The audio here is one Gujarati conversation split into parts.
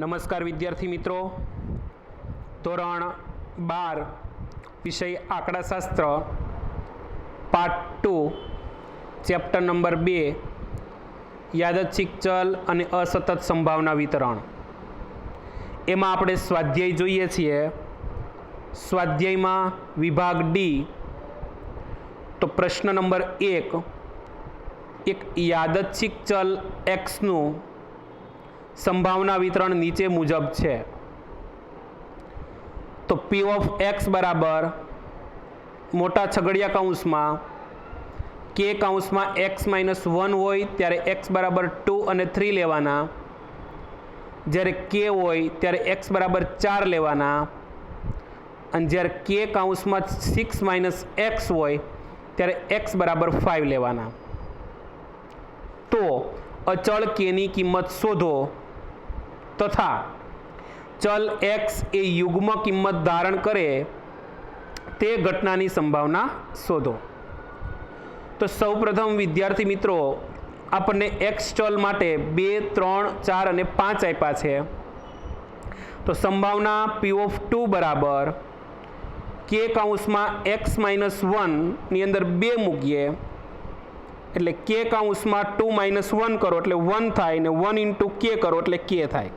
નમસ્કાર વિદ્યાર્થી મિત્રો. ધોરણ બાર, વિષય આંકડાશાસ્ત્ર પાર્ટ ટુ ચેપ્ટર નંબર બે, યાદચ્છિક ચલ અને અસતત સંભાવના વિતરણ. એમાં આપણે સ્વાધ્યાય જોઈએ છીએ. સ્વાધ્યાયમાં વિભાગ ડી તો પ્રશ્ન નંબર એક એક યાદચ્છિક ચલ એક્સનું સંભાવના વિતરણ નીચે મુજબ છે. તો પી ઓફ એક્સ બરાબર મોટા છગડિયા કૌંસમાં કે કૌંસમાં એક્સ માઇનસ વન હોય ત્યારે એક્સ બરાબર ટુ અને થ્રી લેવાના. જ્યારે કે હોય ત્યારે એક્સ બરાબર ચાર લેવાના. અને જ્યારે કે કાઉન્સમાં સિક્સ માઇનસ એક્સ હોય ત્યારે એક્સ બરાબર ફાઇવ લેવાના. તો અચળ કેની કિંમત શોધો. તથા ચલ એક્સ એ યુગ્મ કિંમત ધારણ કરે તે ઘટનાની સંભાવના શોધો. તો સૌપ્રથમ વિદ્યાર્થી મિત્રો, આપણને એક્સ ચલ માટે બે, ત્રણ, ચાર અને પાંચ આપ્યા છે. તો સંભાવના પી ઓફ ટુ બરાબર કે કાઉન્સમાં એક્સ માઇનસ વનની અંદર બે મૂકીએ, એટલે કે કાઉન્સમાં ટુ માઇનસ વન કરો, એટલે વન થાય ને વન ઇન્ટુ કે કરો, એટલે કે થાય.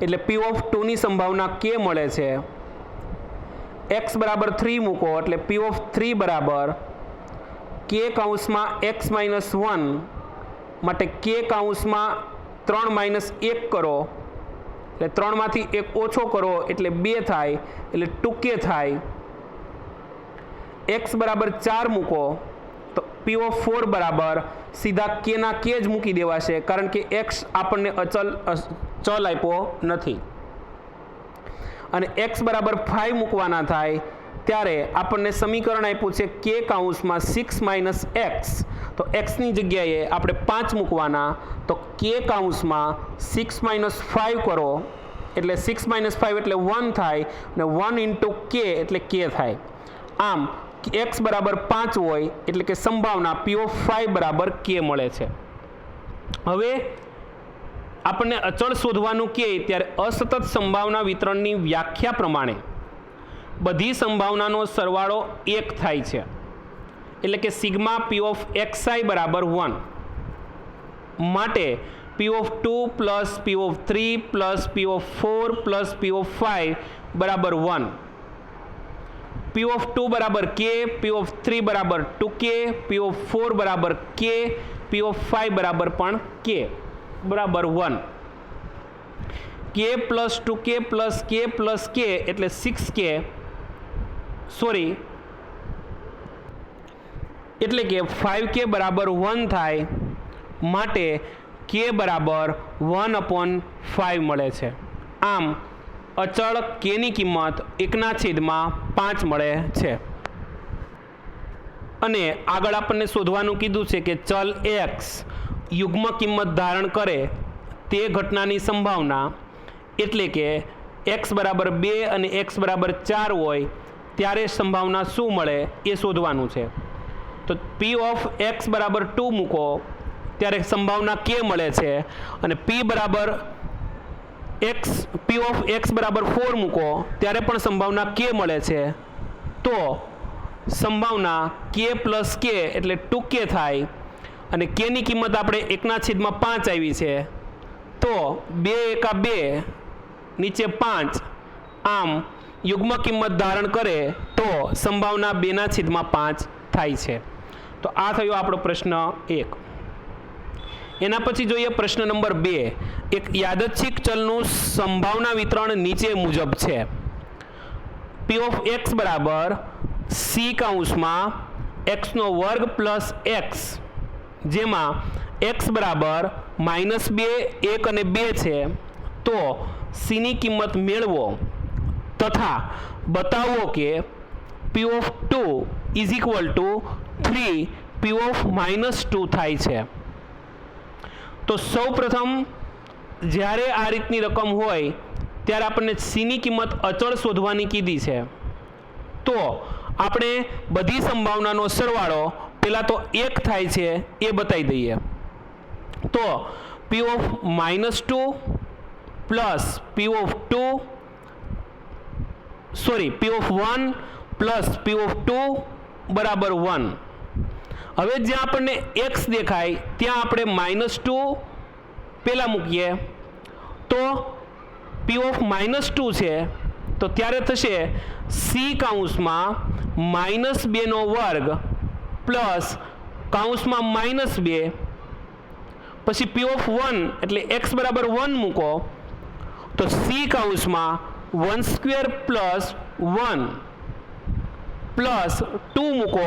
એટલે પી ઓફ ટુની સંભાવના કે મળે છે. એક્સ બરાબર થ્રી મૂકો, એટલે પી ઓફ થ્રી બરાબર કે કાઉન્સમાં એક્સ માઇનસ વન માટે કે કાઉન્સમાં ત્રણ માઇનસ એક કરો. એટલે ત્રણમાંથી એક ઓછો કરો, એટલે બે થાય, એટલે ટૂંકે થાય. એક્સ બરાબર ચાર મૂકો, તો પી ઓફ ફોર બરાબર સીધા કેના કે જ મૂકી દેવાશે, કારણ કે એક્સ આપણને અચલ ચલ આપ્યો નથી. અને એક્સ બરાબર ફાઈવ મૂકવાના થાય ત્યારે આપણને સમીકરણ આપ્યું છે કે કાઉન્સમાં સિક્સ માઇનસ એક્સ તો એક્સની જગ્યાએ આપણે પાંચ મૂકવાના. તો કે કાઉન્સમાં સિક્સ માઇનસ ફાઇવ કરો. એટલે સિક્સ માઇનસ ફાઇવ એટલે વન થાય ને વન ઇન્ટુ કે એટલે કે થાય. આમ એક્સ બરાબર પાંચ હોય એટલે કે સંભાવના પીઓ ફાઇવ બરાબર કે મળે છે. હવે આપણને અચળ શોધવાનું કહે ત્યારે અસતત સંભાવના વિતરણની વ્યાખ્યા પ્રમાણે બધી સંભાવનાનો સરવાળો એક થાય છે. એટલે કે sigma P of X I બરાબર વન માટે P of two plus P of three plus P of four plus P of five બરાબર વન પી ઓફ ટુ બરાબર કે પી ઓફ થ્રી બરાબર two K P of four બરાબર કે પી ઓફ ફાઈવ બરાબર પણ કે બરાબર one. K plus two K plus K plus K એટલે સિક્સ કે સોરી એટલે કે ફાઇવ કે બરાબર વન થાય, માટે કે બરાબર વન અપોન ફાઇવ મળે છે. આમ, અચળ કેની કિંમત એકના છેદમાં પાંચ મળે છે. અને આગળ આપણને શોધવાનું કીધું છે કે ચલ એક્સ યુગ્મ કિંમત ધારણ કરે તે ઘટનાની સંભાવના એટલે કે એક્સ બરાબર બે અને એક્સ બરાબર ચાર હોય ત્યારે સંભાવના શું મળે એ શોધવાનું છે. તો પી ઓફ એક્સ બરાબર ટુ મૂકો, ત્યારે સંભાવના કે મળે છે અને પી બરાબર એક્સ પી ઓફ એક્સ બરાબર ફોર મૂકો, ત્યારે પણ સંભાવના કે મળે છે. તો સંભાવના કે પ્લસ કે એટલે ટુ કે થાય. અને કેની કિંમત આપણે એકના છેદમાં પાંચ આવી છે. તો બે એકા બે, નીચે પાંચ, આમ યુગ્મ કિંમત ધારણ કરે તો સંભાવના બેના છેદમાં પાંચ થાય છે. તો આ થયો આપણો પ્રશ્ન એક. એના પછી જોઈએ પ્રશ્ન નંબર બે. એક યાદચ્છિક ચલનું સંભાવના વિતરણ નીચે મુજબ છે. પી ઓફ એક્સ બરાબર સી કાઉન્સમાં એક્સનો વર્ગ પ્લસ એક્સ જેમાં એક્સ બરાબર માઇનસ બે, એક અને બે છે, તો સીની કિંમત મેળવો. તથા બતાવો કે P of two is equal to three P of minus two થાય છે. તો સૌ પ્રથમ જ્યારે આ રીતની રકમ હોય, ત્યારે આપણને સીની કિંમત અચળ શોધવાની કીધી છે. તો આપણે બધી સંભાવનાનો સરવાળો પહેલાં તો એક થાય છે, એ બતાવી દઈએ. તો P of minus two plus P of two sorry P of one plus P of two બરાબર વન હવે જ્યાં આપણને એક્સ દેખાય, ત્યાં આપણે માઇનસ ટુ પહેલાં મૂકીએ. તો પી ઓફ માઇનસ ટુ છે, તો ત્યારે થશે સી કાઉન્સમાં માઇનસ બેનો વર્ગ પ્લસ કાઉન્સમાં માઇનસ બે, પછી પી ઓફ વન એટલે એક્સ બરાબર વન મૂકો, તો C કાઉન્સમાં one square plus one plus two મૂકો,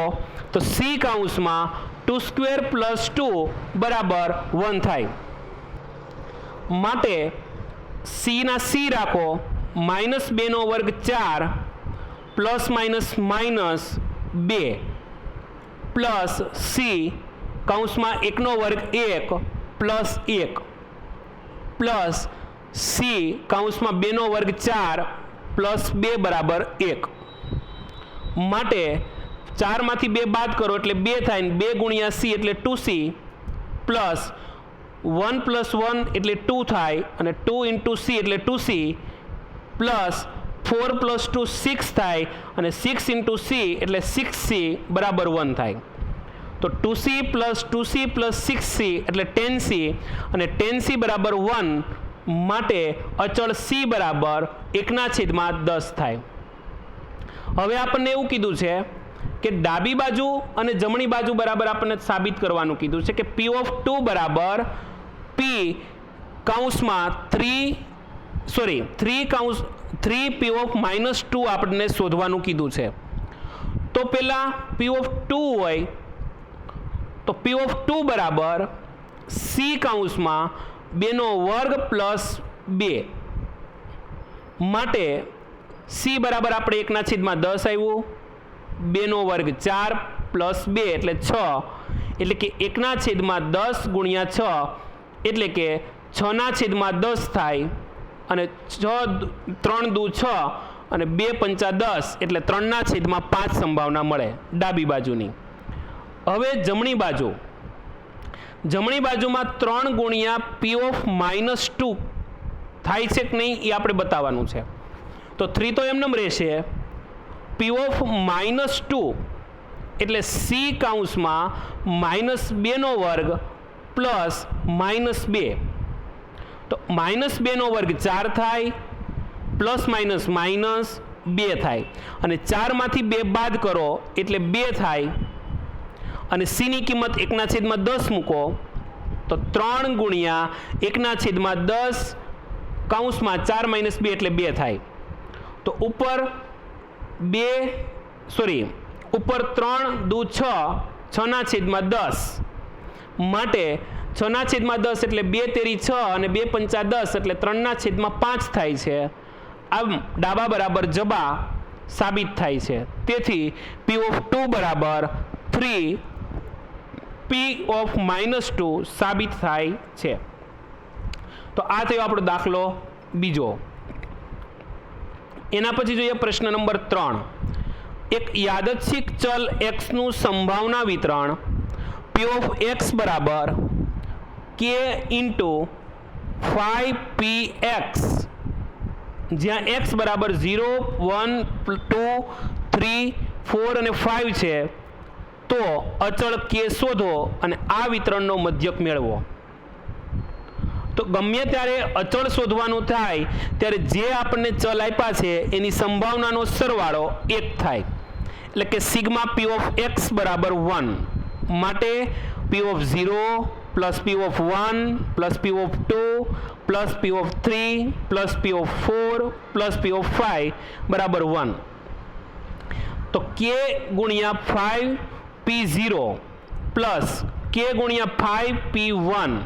તો સી કાઉન્સમાં ટુ સ્ક્વેર પ્લસ ટુ બરાબર વન થાય. માટે સીના સી રાખો, માઇનસ બેનો વર્ગ ચાર પ્લસ માઇનસ માઇનસ બે. પ્લસ સી કૌંસમાં એકનો વર્ગ એક પ્લસ એક. પ્લસ સી કૌંસમાં બેનો વર્ગ ચાર પ્લસ બે બરાબર એક. માટે ચારમાંથી બે બાદ કરો એટલે બે થાય ને બે ગુણ્યા સી એટલે two C plus one plus one એટલે ટુ થાય અને ટુ ઇન્ટુ સી એટલે two C plus four plus two six થાય અને સિક્સ ઇન્ટુ સી એટલે સિક્સ સી બરાબર વન થાય. તો two C plus two C plus six C એટલે ટેન સી અને ટેન સી બરાબર વન માટે અચળ સી બરાબર એકના છેદમાં દસ થાય. હવે આપણને એવું કીધું છે કે ડાબી બાજુ અને જમણી બાજુ બરાબર આપણને સાબિત કરવાનું કીધું છે કે પી ઓફ ટુ બરાબર પી કાઉન્સમાં three sorry three કાઉન્સ three P of minus two આપણને શોધવાનું કીધું છે. તો પહેલાં પી ઓફ ટુ હોય, તો પી ઓફ ટુ બરાબર સી કાઉન્સમાં બેનો વર્ગ પ્લસ બે. માટે સી બરાબર આપણે એકના છેદમાં દસ આવ્યું બેનો વર્ગ ચાર પ્લસ બે એટલે છ. એટલે કે એકના છેદમાં દસ ગુણ્યા છ, એટલે કે છના છેદમાં દસ થાય અને છ ત્રણ દુ છ અને બે પંચા દસ એટલે ત્રણના છેદમાં પાંચ સંભાવના મળે ડાબી બાજુની. હવે જમણી બાજુ. જમણી બાજુમાં ત્રણ ગુણ્યા પી ઓફ માઇનસ ટુ થાય છે કે નહીં એ આપણે બતાવવાનું છે. તો થ્રી તો એમનેમ રહેશે. પી ઓફ માઇનસ ટુ એટલે સી કાઉન્સમાં માઇનસ બેનો વર્ગ પ્લસ માઇનસ બે. તો માઇનસ બેનો વર્ગ ચાર થાય, પ્લસ માઇનસ માઇનસ બે થાય. અને ચારમાંથી બે બાદ કરો એટલે બે થાય. અને સીની કિંમત એકના છેદમાં દસ મૂકો, તો ત્રણ ગુણ્યા એકના છેદમાં દસ કાઉન્સમાં ચાર માઇનસ બે એટલે બે થાય. તો ઉપર બે, સોરી, ઉપર ત્રણ દુ છ, છના છેદમાં દસ. માટે છના છેદમાં દસ એટલે બે તેરી છ અને બે પંચા દસ એટલે ત્રણના છેદમાં પાંચ થાય છે. આમ ડાબા બરાબર જબા સાબિત થાય છે. તેથી પી ઓફ ટુ બરાબર three P of minus two સાબિત થાય છે. તો આ થયો આપણો દાખલો બીજો. એના પછી જોઈએ પ્રશ્ન નંબર ત્રણ. એક યાદચ્છિક ચલ એક્સનું સંભાવના વિતરણ પી ઓફ એક્સ બરાબર k into five P x જ્યાં એક્સ બરાબર zero one two three four અને ફાઇવ છે. તો અચળ કે શોધો અને આ વિતરણનો મધ્યક મેળવો. તો ગમે ત્યારે અચળ શોધવાનું થાય, ત્યારે જે આપણને ચલ આપ્યા છે, એની સંભાવનાનો સરવાળો એક થાય. એટલે કે સિગ્મા પી ઓફ એક્સ બરાબર વન માટે P of zero plus P of one plus P of two plus P of three plus P of four plus P of five બરાબર વન તો કે ગુણ્યા five P zero plus k ગુણ્યા ફાઈવ પી વન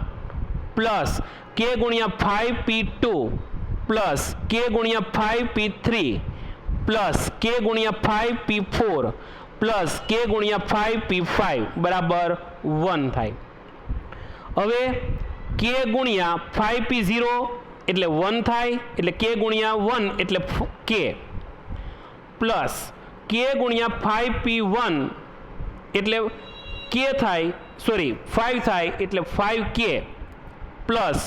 પ્લસ કે ગુણ્યા five P two plus k ગુણ્યા ફાઈવ પી થ્રી પ્લસ કે ગુણ્યા five P four plus k ગુણ્યા ફાઈવ પી ફાઈવ બરાબર વન થાય હવે કે ગુણ્યા ફાઈવ પી ઝીરો એટલે વન થાય, એટલે કે ગુણ્યા વન એટલે કે પ્લસ કે ગુણ્યા ફાઈવ પી વન એટલે કે થાય સોરી ફાઈવ થાય એટલે ફાઈવ કે પ્લસ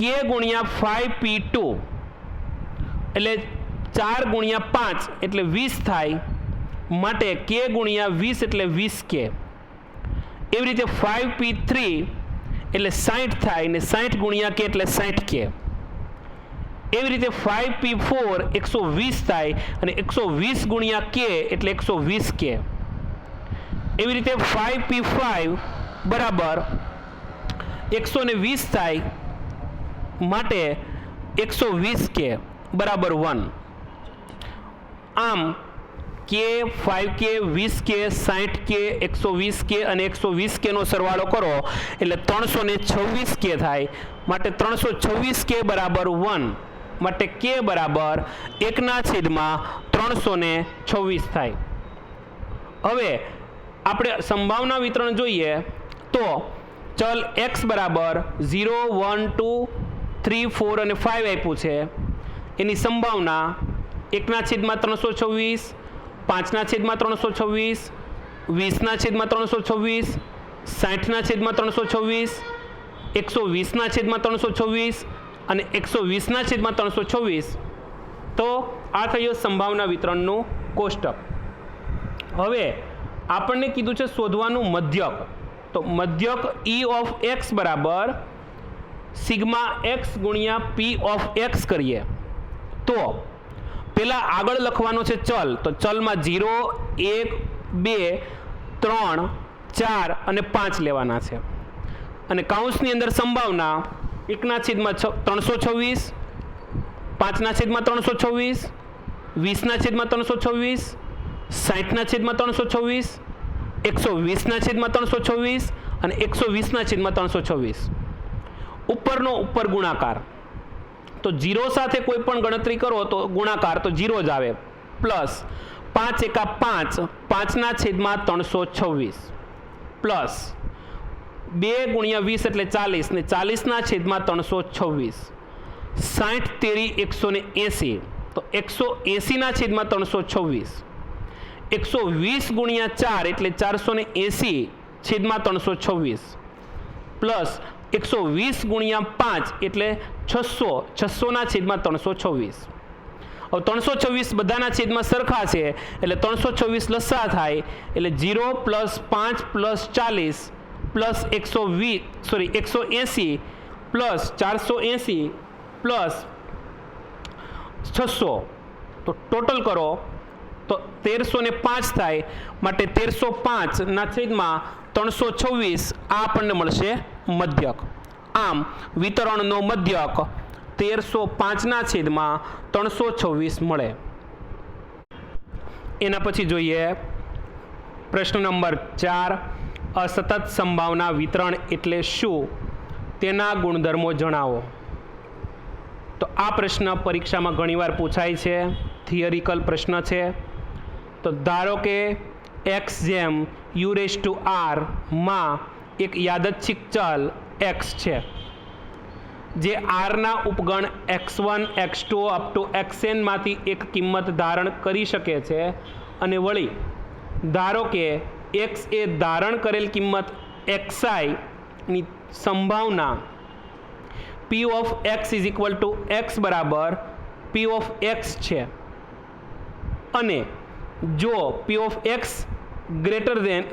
કે ગુણ્યા ફાઈવ પી ટુ એટલે ચાર ગુણ્યા પાંચ એટલે વીસ થાય, માટે કે ગુણ્યા વીસ એટલે વીસ કે એવી રીતે ફાઈવ પી થ્રી એટલે સાઠ થાય ને સાઠ ગુણ્યા કે એટલે સાઠ કે. એવી રીતે ફાઈવ પી ફોર એકસો વીસ થાય અને એકસો વીસ ગુણ્યા કે એટલે એકસો વીસ કે. એવી રીતે ફાઈવ પી ફાઈવ બરાબર એકસો ને વીસ થાય માટે એકસો વીસ કે બરાબર વન આમ કે ફાઈવ કે, વીસ કે સાઠ કે, એકસો વીસ કે અને એકસો વીસ કેનો સરવાળો કરો, એટલે ત્રણસો ને છવ્વીસ કે થાય. માટે ત્રણસો છવ્વીસ કે બરાબર વન. માટે કે બરાબર એકના છેદમાં ત્રણસો ને છવ્વીસ થાય. હવે આપણે સંભાવના વિતરણ જોઈએ, તો ચલ એક્સ બરાબર zero, one, two, three, four અને ફાઇવ આપ્યું છે. એની સંભાવના એકના છેદમાં ત્રણસો છવ્વીસ પાંચના છેદમાં ત્રણસો છવ્વીસ, વીસના છેદમાં ત્રણસો છવ્વીસ, સાઠના છેદમાં ત્રણસો છવ્વીસ, એકસો વીસના છેદમાં ત્રણસો છવ્વીસ અને એકસો વીસના છેદમાં ત્રણસો છવ્વીસ. તો આ થયો સંભાવના વિતરણનું કોષ્ટક. હવે આપણને કીધું છે શોધવાનું મધ્યક. તો મધ્યક ઈ ઓફ એક્સ બરાબર સિગ્મા એક્સ ગુણ્યા પી ઓફ એક્સ કરીએ. તો પહેલાં આગળ લખવાનો છે ચલ. તો ચલમાં જીરો એક, બે, ત્રણ, ચાર અને પાંચ લેવાના છે. અને કાઉન્સની અંદર સંભાવના એકના છેદમાં ત્રણસો છવ્વીસ, પાંચના છેદમાં ત્રણસો છવ્વીસ, વીસના છેદમાં ત્રણસો છવ્વીસ, સાઠના છેદમાં ત્રણસો છવ્વીસ, એકસો વીસના છેદમાં ત્રણસો છવ્વીસ અને એકસો વીસના છેદમાં ત્રણસો છવ્વીસ. ઉપરનો ઉપર ગુણાકાર. તો જીરો સાથે કોઈ પણ ગણતરી કરો તો ગુણાકાર તો જીરો જ આવે. પ્લસ પાંચ એકા પાંચ, પાંચના છેદમાં ત્રણસો છવ્વીસ. પ્લસ બે ગુણ્યા વીસ એટલે ચાલીસ, ને ચાલીસના છેદમાં ત્રણસો છવ્વીસ. સાઠ તેરી એકસો ને એંસી, તો એકસો એંસીના છેદમાં ત્રણસો છવ્વીસ. એકસો વીસ ગુણ્યા ચાર એટલે ચારસો ને એંસી, છેદમાં ત્રણસો છવ્વીસ. પ્લસ એકસો વીસ ગુણ્યા પાંચ એટલે છસો, છસોના છેદમાં ત્રણસો છવ્વીસ. હવે ત્રણસો છવ્વીસ બધાના છેદમાં સરખા છે, એટલે ત્રણસો છવ્વીસ લસ્સા થાય, એટલે જીરો પ્લસ પાંચ પ્લસ ચાલીસ પ્લસ એકસો વીસ, સોરી, એકસો એંસી પ્લસ ચારસો એંસી પ્લસ છસો. તો ટોટલ કરો, તો તેરસો ને પાંચ થાય. માટે તેરસો પાંચના છેદમાં ત્રણસો છવ્વીસ આ આપણને મળશે મધ્યક. આમ, વિતરણનો મધ્યક તેરસો પાંચના છેદમાં ત્રણસો છવ્વીસ મળે. એના પછી જોઈએ પ્રશ્ન નંબર ચાર, અસતત સંભાવના વિતરણ એટલે શું? તેના ગુણધર્મો જણાવો. તો આ પ્રશ્ન પરીક્ષામાં ઘણીવાર પૂછાય છે થિયરિકલ પ્રશ્ન છે. તો ધારો કે એક્સ જેમ યુરેસ ટુ આરમાં એક યાદચ્છિક ચલ એક્સ છે. જે આરના ઉપગણ x one x two up to એક્સએનમાંથી એક કિંમત ધારણ કરી શકે છે અને વળી, ધારો કે એક્સ એ ધારણ કરેલ કિંમત એક્સઆઈની સંભાવના P of x is equal to x બરાબર પી ઓફ એક્સ છે. અને જો P of x greater than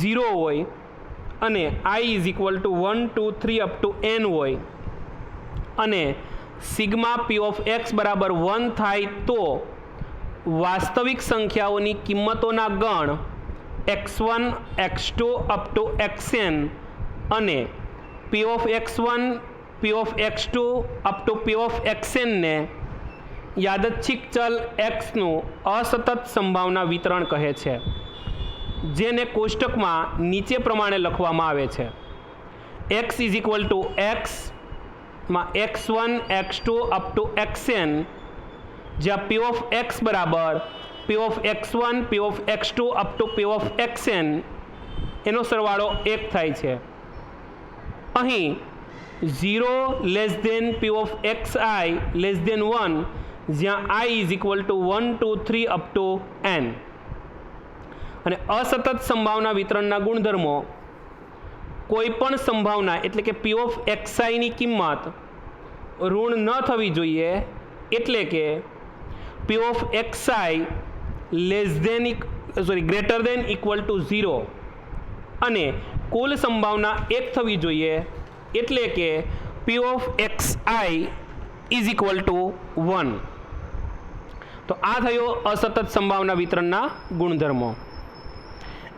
zero હોય અને i is equal to one two three up to n હોય. અને સિગ્મા પી ઓફ એક્સ બરાબર વન થાય તો વાસ્તવિક સંખ્યાઓની કિંમતોના ગણ x one x two up to x n અને P of x one P of x two up to P of એક્સએનને યાદચ્છિક ચલ એક્સનું અસતત સંભાવના વિતરણ કહે છે. જેને કોષ્ટકમાં નીચે પ્રમાણે લખવામાં આવે છે. X is equal to એક્સમાં x one x two up to x n જ્યાં પી ઓફ એક્સ બરાબર P of x one P of x two up to P of x n એનો સરવાળો એક થાય છે. અહીં zero less than P of x i less than one જ્યાં i is equal to one two three up to n અને અસતત સંભાવના વિતરણના ગુણધર્મો કોઈ પણ સંભાવના એટલે કે પી ઓફ એક્સઆઈની કિંમત ઋણ ન થવી જોઈએ એટલે કે P of x i less than sorry greater than equal to zero અને કુલ સંભાવના એક થવી જોઈએ એટલે કે P of x i is equal to one તો આ થયો અસતત સંભાવના વિતરણના ગુણધર્મો.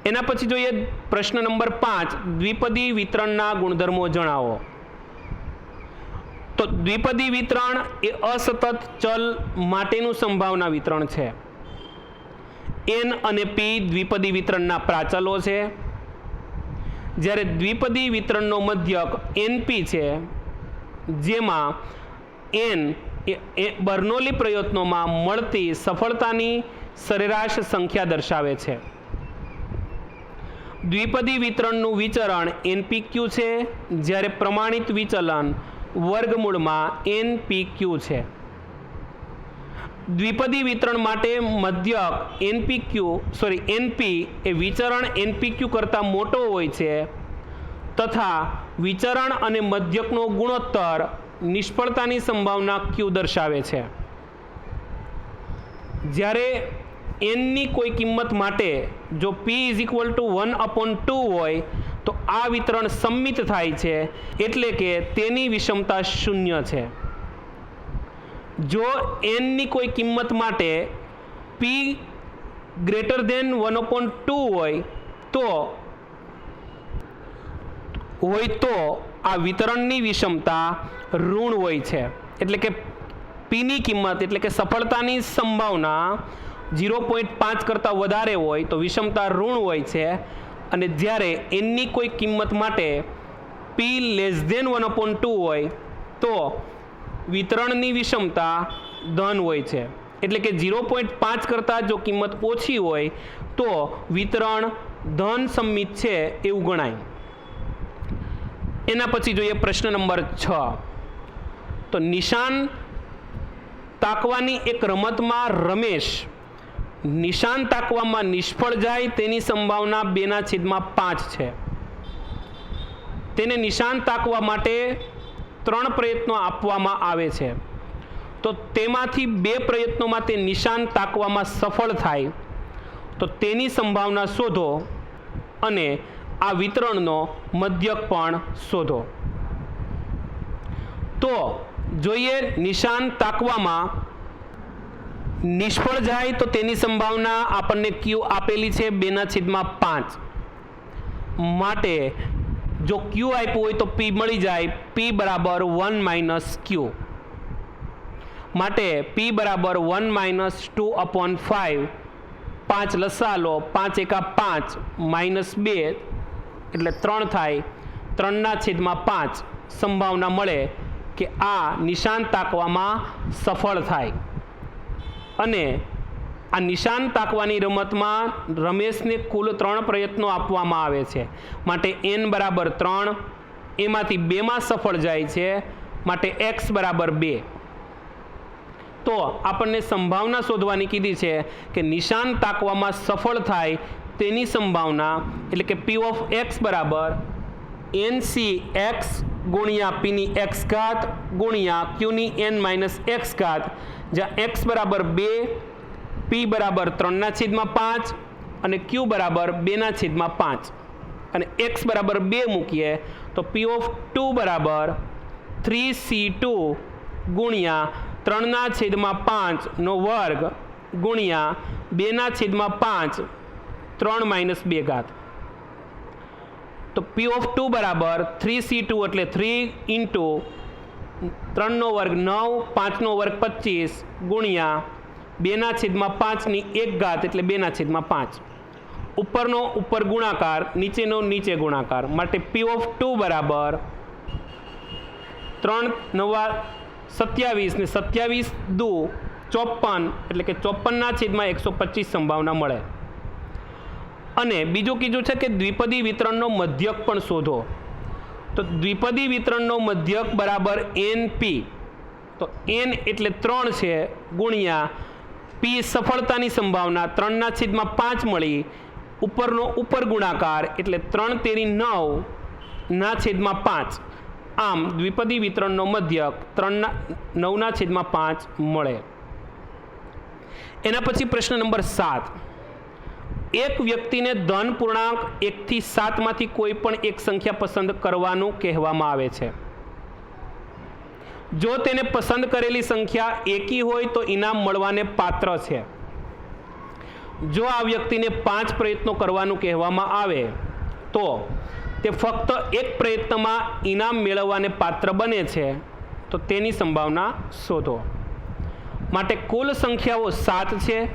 એના પછી જોઈએ પ્રશ્ન નંબર પાંચ, દ્વિપદી વિતરણના ગુણધર્મો જણાવો. તો દ્વિપદી વિતરણ એ અસતત ચલ માટેનું સંભાવના વિતરણ છે. એન અને પી દ્વિપદી વિતરણના પ્રાચલો છે. જ્યારે દ્વિપદી વિતરણનો મધ્યક એનપી છે, જેમાં એન એ બર્નોલી પ્રયત્નોમાં મળતી સફળતાની સરેરાશ સંખ્યા દર્શાવે છે. દ્વિપદી વિતરણનું વિચરણ એનપીક્યુ છે, જ્યારે પ્રમાણિત વિચલન વર્ગમૂળમાં એનપીક્યુ છે. દ્વિપદી વિતરણ માટે મધ્યક એનપીક્યુ સોરી એનપી એ વિચરણ એનપીક્યુ કરતાં મોટો હોય છે, તથા વિચરણ અને મધ્યકનો ગુણોત્તર નિષ્ફળતાની સંભાવના ક્યુ દર્શાવે છે. જ્યારે એનની કોઈ કિંમત માટે જો P is equal to one upon two હોય, તો આ વિતરણ સંમિત થાય છે, એટલે કે તેની વિષમતા શૂન્ય છે. જો એનની કોઈ કિંમત માટે P greater than one upon two હોય, તો હોય તો આ વિતરણની વિષમતા ઋણ હોય છે. એટલે કે પીની કિંમત, એટલે કે સફળતાની સંભાવના ઝીરો પોઈન્ટ પાંચ કરતાં વધારે હોય તો વિષમતા ઋણ હોય છે. અને જ્યારે એનની કોઈ કિંમત માટે P less than one upon two હોય તો વિતરણની વિષમતા ધન હોય છે. એટલે કે ઝીરો પોઈન્ટ પાંચ કરતાં જો કિંમત ઓછી હોય તો વિતરણ ધન સંમિત છે એવું ગણાય. એના પછી જોઈએ પ્રશ્ન નંબર છ. તો નિશાન તાકવાની એક રમતમાં રમેશ નિશાન તાકવામાં નિષ્ફળ જાય તેની સંભાવના બેના છેદમાં પાંચ છે. તેને નિશાન તાકવા માટે ત્રણ પ્રયત્નો આપવામાં આવે છે. તો તેમાંથી બે પ્રયત્નોમાં તે નિશાન તાકવામાં સફળ થાય. તો તેની સંભાવના શોધો અને આ વિતરણનો મધ્યક પણ શોધો. તો જોઈએ નિશાન તાકવામાં નિષ્ફળ જાય તો તેની સંભાવના આપણને ક્યુ આપેલી છે, બેના છેદમાં પાંચ. માટે જો ક્યુ આપ્યું હોય તો પી મળી જાય પી બરાબર વન માઇનસ ક્યુ માટે પી બરાબર one minus two upon five પાંચ લસા લો, પાંચ એકા પાંચ માઇનસ બે, એટલે ત્રણ થાય, ત્રણના છેદમાં પાંચ. સંભાવના મળે કે આ નિશાન તાકવામાં સફળ થાય. અને આ નિશાન તાકવાની રમતમાં રમેશને કુલ ત્રણ પ્રયત્નો આપવામાં આવે છે. માટે એન બરાબર ત્રણ, એમાંથી બેમાં સફળ જાય છે, માટે એક્સ બરાબર બે. તો આપણને સંભાવના શોધવાની કીધી છે કે નિશાન તાકવામાં સફળ થાય તેની સંભાવના એટલે કે પી ઓફ એક્સ બરાબર એન સી એક્સ ગુણ્યા પીની એક્સ ઘાત ગુણ્યા ક્યુની એન માઇનસ એક્સ ઘાત જ્યાં એક્સ બરાબર બે પી બરાબર ત્રણના છેદમાં પાંચ અને ક્યુ બરાબર બેના છેદમાં પાંચ. અને એક્સ બરાબર બે મૂકીએ તો પી ઓફ ટુ બરાબર થ્રી સી ટુ ગુણ્યા ત્રણના છેદમાં પાંચનો વર્ગ ગુણ્યા બેના છેદમાં પાંચ ત્રણ માઇનસ બે ઘાત. તો પી ઓફ ટુ બરાબર થ્રી સી ટુ એટલે થ્રી ઇન્ટુ ત્રણનો વર્ગ નવ, પાંચનો વર્ગ પચીસ, ગુણ્યા બેના છેદમાં પાંચની એક ઘાત એટલે બેના છેદમાં પાંચ. ઉપરનો ઉપર ગુણાકાર, નીચેનો નીચે ગુણાકાર. માટે પી ઓફ ટુ બરાબર ત્રણ નવા સત્યાવીસ ને સત્યાવીસ દુ ચોપન એટલે કે ચોપનના છેદમાં એકસો પચીસ સંભાવના મળે. અને બીજું કીધું છે કે દ્વિપદી વિતરણનો મધ્યક પણ શોધો. તો દ્વિપદી વિતરણનો મધ્યક બરાબર એન પી તો એન એટલે ત્રણ છે, ગુણ્યા પી સફળતાની સંભાવના ત્રણના છેદમાં પાંચ મળી. ઉપરનો ઉપર ગુણાકાર એટલે ત્રણ તેરી નવ ના છેદમાં પાંચ. આમ દ્વિપદી વિતરણનો મધ્યક ત્રણના, નવના છેદમાં પાંચ મળે. એના પછી પ્રશ્ન નંબર સાત. એક વ્યક્તિને ધન પૂર્ણાંક એકથી સાતમાંથી કોઈ પણ એક સંખ્યા પસંદ કરવાનું કહેવામાં આવે છે. જો તેને પસંદ કરેલી સંખ્યા એકી હોય તો ઇનામ મળવાને પાત્ર છે. જો આ વ્યક્તિને પાંચ પ્રયત્નો કરવાનું કહેવામાં આવે, તો તે ફક્ત એક પ્રયત્નમાં ઇનામ મેળવવાને પાત્ર બને છે, તો તેની સંભાવના શોધો. માટે કુલ સંખ્યાઓ સાત છે.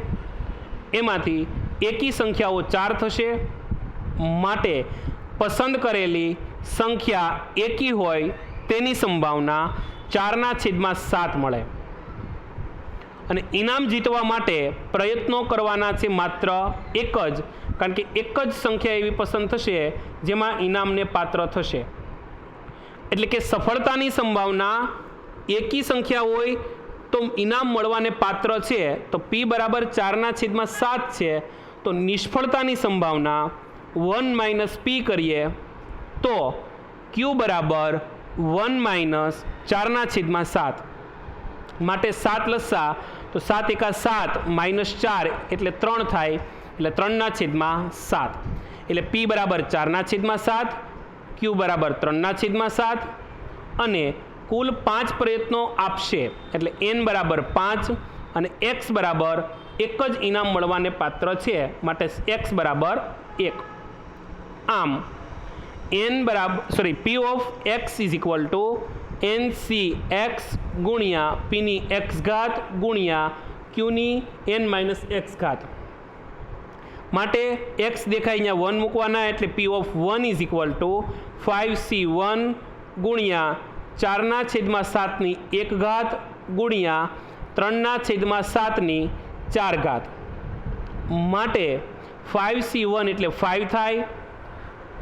એમાંથી એકી સંખ્યાઓ ચાર થશે. માટે પસંદ કરેલી સંખ્યા એકી હોય તેની સંભાવના ચારના છેદમાં સાત મળે. અને ઇનામ જીતવા માટે પ્રયત્નો કરવાના છે માત્ર એક જ, કારણ કે એક જ સંખ્યા એવી પસંદ થશે જેમાં ઇનામને પાત્ર થશે. એટલે કે સફળતાની સંભાવના એકી સંખ્યા હોય તો ઇનામ મળવાને પાત્ર છે, તો પી બરાબર ચારના છેદમાં સાત છે. તો નિષ્ફળતાની સંભાવના વન માઇનસ પી કરીએ તો ક્યુ બરાબર વન માઇનસ ચારના છેદમાં સાત. માટે સાત લસા તો સાત એકા સાત માઇનસ ચાર એટલે ત્રણ થાય, એટલે ત્રણના છેદમાં સાત. એટલે પી બરાબર ચારના છેદમાં સાત, ક્યુ બરાબર ત્રણના છેદમાં સાત, અને કુલ પાંચ પ્રયત્નો આપશે. એટલે એન બરાબર પાંચ અને એક્સ બરાબર એક જ ઇનામ મળવાને પાત્ર છે, માટે એક્સ બરાબર એક. આમ એન બરાબર sorry P of x is equal to n C x ગુણ્યા પીની એક્સ ઘાત ગુણ્યા ક્યુની એન માઇનસ એક્સ ઘાત. માટે એક્સ દેખાય અહીંયા વન મૂકવાના, એટલે P of one is equal to five C one ગુણ્યા ચારના છેદમાં સાતની એક ઘાત ગુણ્યા ત્રણના છેદમાં સાતની ચાર ઘાત. માટે ફાઇવ સી વન એટલે ફાઇવ થાય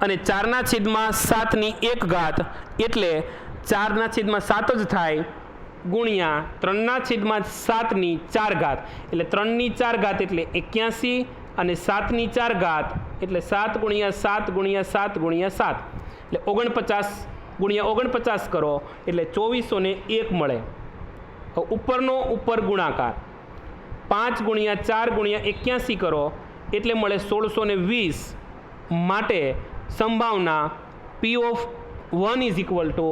અને ચારના છેદમાં સાતની એક ઘાત એટલે ચારના છેદમાં સાત જ થાય ગુણ્યા ત્રણના છેદમાં સાતની ચાર ઘાત. એટલે ત્રણની ચાર ઘાત એટલે એક્યાસી અને સાતની ચાર ઘાત એટલે સાત ગુણ્યા સાત ગુણ્યા સાત ગુણ્યા સાત. એટલે ઓગણપચાસ ગુણ્યા ઓગણપચાસ કરો એટલે ચોવીસો ને એક મળે. ઉપરનો ઉપર ગુણાકાર. પાંચ ગુણ્યા ચાર ગુણ્યા એક્યાસી કરો એટલે મળે સોળસો ને વીસ માટે સંભાવના P of one is equal to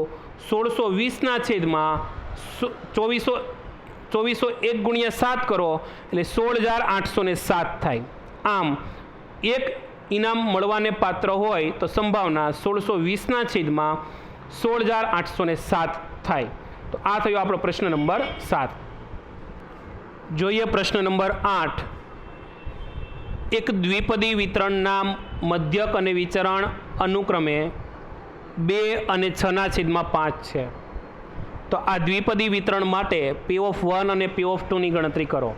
સોળસો વીસના છેદમાં ચોવીસો ચોવીસો એક ગુણ્યા સાત કરો એટલે સોળ હજાર આઠસો ને સાત થાય. આમ, એક ઇનામ મળવાને પાત્ર હોય તો સંભાવના સોળસો વીસના છેદમાં સોળ હજાર આઠસો ને સાત થાય. તો આ થયો આપણો પ્રશ્ન નંબર સાત. જોઈએ પ્રશ્ન નંબર આઠ. એક દ્વિપદી વિતરણના મધ્યક અને વિચરણ અનુક્રમે બે અને છના છેદમાં પાંચ છે. તો આ દ્વિપદી વિતરણ માટે પી ઓફ વન અને પી ઓફ ટુની ગણતરી કરો.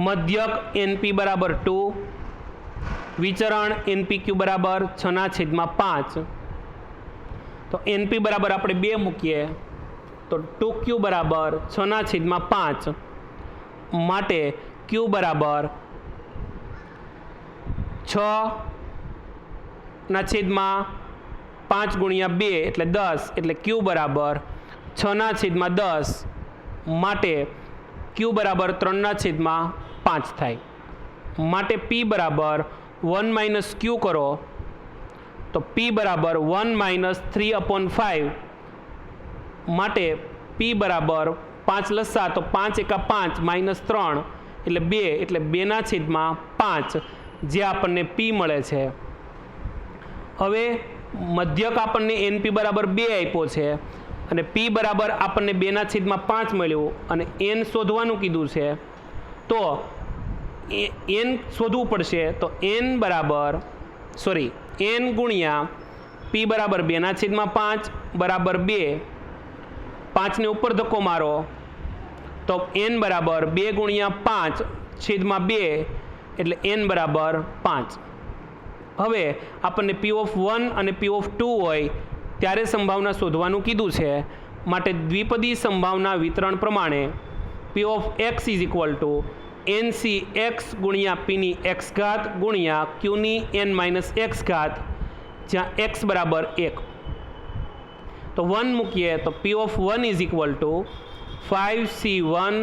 મધ્યક એનપી બરાબર ટુ વિચરણ એનપી ક્યુ બરાબર છના છેદમાં પાંચ. તો એનપી બરાબર આપણે બે મૂકીએ. તો ટુ ક્યુ બરાબર છના છેદમાં પાંચ માટે ક્યુ બરાબર છ ના છેદમાં પાંચ ગુણ્યા બે એટલે દસ એટલે ક્યુ બરાબર છના છેદમાં દસ માટે ક્યુ બરાબર ત્રણના છેદમાં પાંચ થાય. માટે પી બરાબર વન માઇનસ ક્યુ કરો તો પી બરાબર one minus three upon five માટે પી બરાબર પાંચ લસા તો પાંચ એકા પાંચ માઇનસ ત્રણ એટલે બે એટલે બેના છેદમાં પાંચ જે આપણને પી મળે છે. હવે મધ્યક આપણને એનપી બરાબર બે આપ્યો છે અને પી બરાબર આપણને બેના છેદમાં પાંચ મળ્યું અને એન શોધવાનું કીધું છે. તો એન શોધવું પડશે તો એન બરાબર સોરી એન ગુણ્યા પી બરાબર બેના છેદમાં પાંચ બરાબર બે પાંચને ઉપર ધક્કો મારો. તો એન બરાબર બે ગુણ્યા પાંચ છેદમાં બે એટલે એન બરાબર પાંચ. હવે આપણને પી ઓફ વન અને પી ઓફ ટુ હોય ત્યારે સંભાવના શોધવાનું કીધું છે. માટે દ્વિપદી સંભાવના વિતરણ પ્રમાણે P of x is equal to n C x ગુણ્યા પીની એક્સ ઘાત ગુણ્યા ક્યુની એન માઇનસ એક્સ ઘાત જ્યાં એક્સ બરાબર એક. તો વન મૂકીએ તો P of one is equal to five C one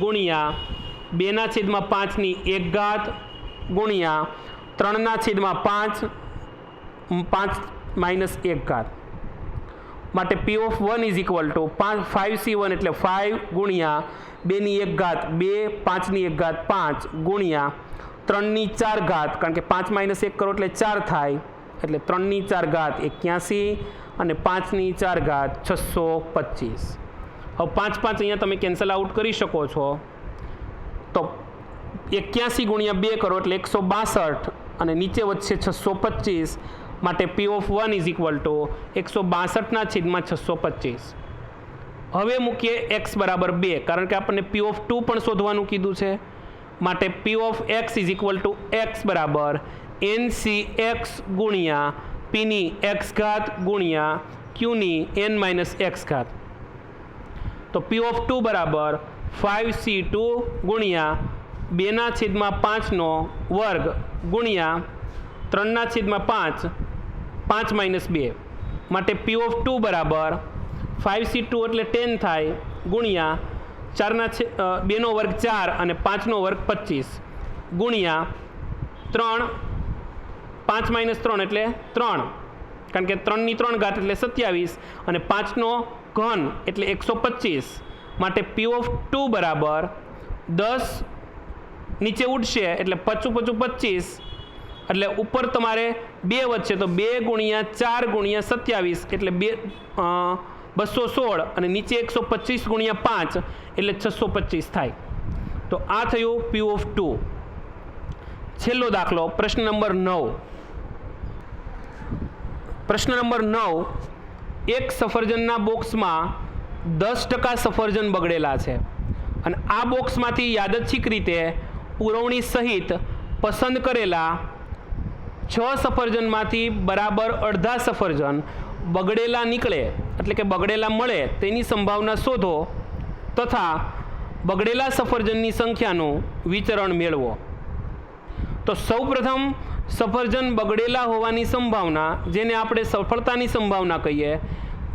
ગુણ્યા બેના છેદમાં પાંચની એક ઘાત ગુણ્યા ત્રણના છેદમાં પાંચ પાંચ માઇનસ એક ઘાત. માટે P of one is equal to પાંચ ફાઇવ સી વન એટલે ફાઇવ ગુણ્યા બેની એક ઘાત બે પાંચની એક ઘાત પાંચ ગુણ્યા ત્રણની ચાર ઘાત. કારણ કે પાંચ માઇનસ એક કરો એટલે ચાર થાય. એટલે ત્રણની ચાર ઘાત એક્યાસી અને પાંચની ચાર ઘાત છસો પચીસ. હવે પાંચ પાંચ અહીંયા તમે કેન્સલ આઉટ કરી શકો છો. તો એક્યાસી ગુણ્યા બે કરો એટલે એકસો બાસઠ અને નીચે વધશે છસો પચીસ માટે P of one is equal to એકસો બાસઠના છેદમાં છસો પચીસ. હવે મૂકીએ એક્સ બરાબર બે, કારણ કે આપણને પી ઓફ ટુ પણ શોધવાનું કીધું છે. માટે P of x is equal to x બરાબર એન સી એક્સ ગુણ્યા પીની એક્સ ઘાત ગુણ્યા ક્યુની એન માઇનસ એક્સ ઘાત. તો પી ઓફ ટુ બરાબર ફાઇવ સી ટુ ગુણ્યા બેના છેદમાં પાંચનો વર્ગ ગુણ્યા ત્રણના છેદમાં પાંચ પાંચ માઇનસ બે. માટે પી ઓફ ટુ બરાબર ફાઇવ સી ટુ એટલે ટેન થાય ગુણ્યા ચારના છે બેનો વર્ગ ચાર અને પાંચનો વર્ગ પચીસ ગુણ્યા ત્રણ પાંચ માઇનસ ત્રણ એટલે ત્રણ. કારણ કે ત્રણની ત્રણ ઘાત એટલે સત્યાવીસ અને પાંચનો ઘન એટલે એકસો પચીસ. માટે પી ઓફ ટુ બરાબર દસ નીચે ઉડશે એટલે પચું પચું પચીસ. એટલે ઉપર તમારે બે વચ્ચે તો બે ગુણ્યા ચાર ગુણ્યા સત્યાવીસ એટલે બે બસો સોળ અને નીચે એકસો પચીસ ગુણ્યા પાંચ એટલે છસો પચીસ થાય. તો આ થયું પી ઓફ ટુ છેલ્લો દાખલો પ્રશ્ન નંબર નવ. પ્રશ્ન નંબર નવ, એક સફરજનના બોક્સમાં દસ ટકા સફરજન બગડેલા છે. અને આ બોક્સમાંથી યાદચ્છિક રીતે પુરવણી સહિત પસંદ કરેલા છ સફરજનમાંથી બરાબર અડધા સફરજન બગડેલા નીકળે, એટલે કે બગડેલા મળે, તેની સંભાવના શોધો તથા બગડેલા સફરજનની સંખ્યાનું વિચરણ મેળવો. તો સૌપ્રથમ સફરજન બગડેલા હોવાની સંભાવના, જેને આપણે સફળતાની સંભાવના કહીએ,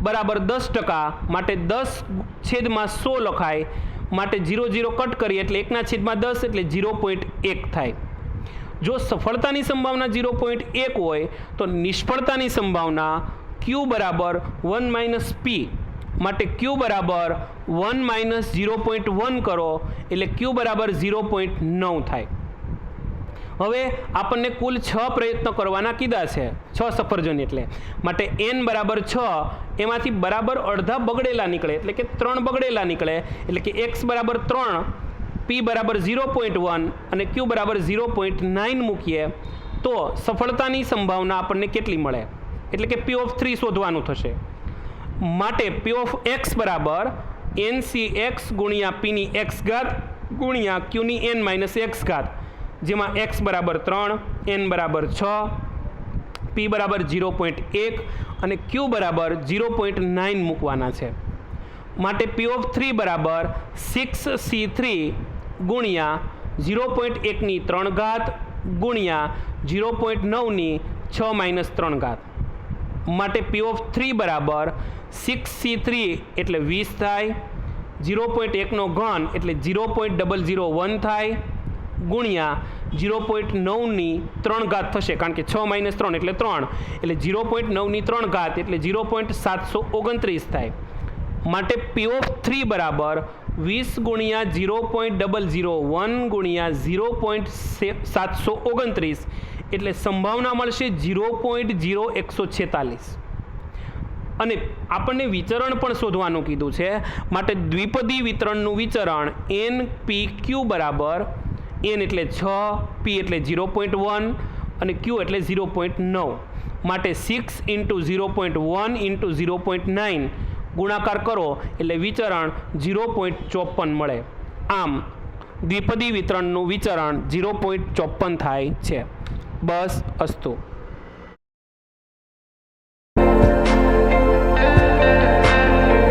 બરાબર દસ ટકા માટે દસ છેદમાં સો લખાય, માટે જીરો જીરો કટ કરીએ એટલે એકના છેદમાં દસ એટલે જીરો પોઈન્ટ એક થાય. જો સફળતાની સંભાવના જીરો પોઈન્ટ એક હોય, તો નિષ્ફળતાની સંભાવના ક્યુ બરાબર વન માઇનસ પી માટે ક્યુ બરાબર one minus zero point one કરો, એટલે ક્યુ બરાબર ઝીરો પોઈન્ટ નવ થાય. હવે આપણને કુલ છ પ્રયત્નો કરવાના કીધા છે. છ સફરજન એટલે. માટે એન બરાબર છ, એમાંથી બરાબર અડધા બગડેલા નીકળે. એટલે કે ત્રણ બગડેલા નીકળે. એટલે કે એક્સ બરાબર ત્રણ પી બરાબર ઝીરો પોઈન્ટ વન અને ક્યુ બરાબર ઝીરો પોઈન્ટ નાઇન મૂકીએ, તો સફળતાની સંભાવના આપણને કેટલી મળે? એટલે કે પી ઓફ થ્રી શોધવાનું થશે. માટે પી ઓફ એક્સ બરાબર એન સી એક્સ ગુણ્યા પીની એક્સ ઘાત ગુણ્યા ક્યુની એન માઇનસ એક્સ ઘાત. જેમાં એક્સ બરાબર ત્રણ એન બરાબર છ પી બરાબર ઝીરો પોઈન્ટ એક અને ક્યુ બરાબર ઝીરો પોઈન્ટ નાઇન મૂકવાના છે. માટે પી ઓફ થ્રી બરાબર સિક્સ સી થ્રી ગુણ્યા ઝીરો પોઈન્ટ એકની ત્રણ ઘાત ગુણ્યા ઝીરો પોઈન્ટ નવની છ માઇનસ ત્રણ ઘાત. માટે પી ઓફ થ્રી બરાબર સિક્સ સી થ્રી એટલે વીસ થાય. ઝીરો પોઈન્ટ એકનો ઘન એટલે zero point double zero one થાય. ગુણ્યા ઝીરો પોઈન્ટ નવની ત્રણ ઘાત થશે. કારણ કે છ માઇનસ ત્રણ એટલે ત્રણ. એટલે ઝીરો પોઈન્ટ નવની ત્રણ ઘાત એટલે ઝીરો પોઈન્ટ સાતસો ઓગણત્રીસ થાય. માટે પી ઓફ થ્રી બરાબર વીસ ગુણ્યા zero point double zero one ગુણ્યા ઝીરો પોઈન્ટ સાતસો ઓગણત્રીસ. એટલે સંભાવના મળશે ઝીરો પોઈન્ટ ઝીરો એકસો છેતાલીસ. અને આપણને વિચરણ પણ શોધવાનું કીધું છે. માટે દ્વિપદી વિતરણનું વિચરણ એન પી ક્યુ બરાબર એન એટલે છ પી એટલે ઝીરો પોઈન્ટ વન અને ક્યુ એટલે ઝીરો પોઈન્ટ નવ માટે six into zero point one into zero point nine ગુણાકાર કરો એટલે વિચરણ ઝીરો પોઈન્ટ ચોપન મળે. આમ દ્વિપદી વિતરણનું વિચરણ ઝીરો પોઈન્ટ ચોપન થાય છે. બસ, અસ્તુ.